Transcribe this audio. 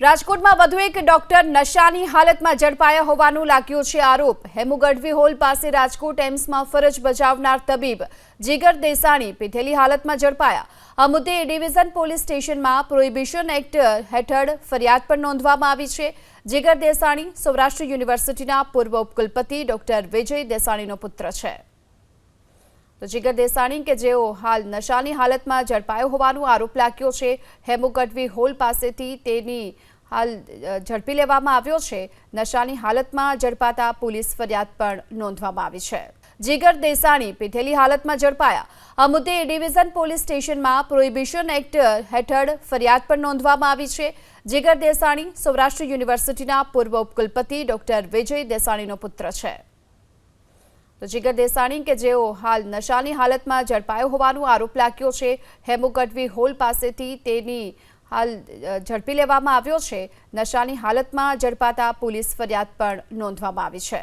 રાજકોટમાં વધુ એક ડોક્ટર નશાની હાલતમાં ઝડપાયા હોવાનું લાગ્યો છે આરોપ. હેમુ ગઢવી હોલ પાસે રાજકોટ એમ્સમાં ફરજ બજાવનાર તબીબ જીગર દેસાણી પીધેલી હાલતમાં ઝડપાયા. આ મુદ્દે ડિવિઝન પોલીસ સ્ટેશનમાં પ્રોહિબિશન એક્ટ હેઠળ ફરિયાદ પણ નોંધવામાં આવી છે. જીગર દેસાણી સૌરાષ્ટ્ર યુનિવર્સિટીના પૂર્વ ઉપકુલપતિ ડોક્ટર વિજય દેસાણીનો પુત્ર છે. તો જીગર દેસાણી કે જેઓ હાલ નશાની હાલતમાં ઝડપાયો હોવાનો આરોપ લાગ્યો છે હેમુગઢવી હોલ પાસેથી તેની હાલ ઝડપી લેવામાં આવ્યો છે. નશાની હાલતમાં ઝડપાતા પોલીસ ફરિયાદ પણ નોંધવામાં આવી છે. જીગર દેસાણી પીધેલી હાલતમાં ઝડપાયા. આ મુદ્દે ડિવિઝન પોલીસ સ્ટેશનમાં પ્રોહિબિશન એક્ટ હેઠળ ફરિયાદ પણ નોંધવામાં આવી છે. જીગર દેસાણી સૌરાષ્ટ્ર યુનિવર્સિટીના પૂર્વ ઉપકુલપતિ ડોક્ટર વિજય દેસાણીનો પુત્ર છે. તો જીગર દેસાણી કે જેઓ હાલ નશાની હાલતમાં ઝડપાયો હોવાનો આરોપ લાગ્યો છે હેમુગઢવી હોલ પાસેથી તેની હાલ ઝડપી લેવામાં આવ્યો છે. નશાની હાલતમાં ઝડપાતા પોલીસ ફરિયાદ પણ નોંધવામાં આવી છે.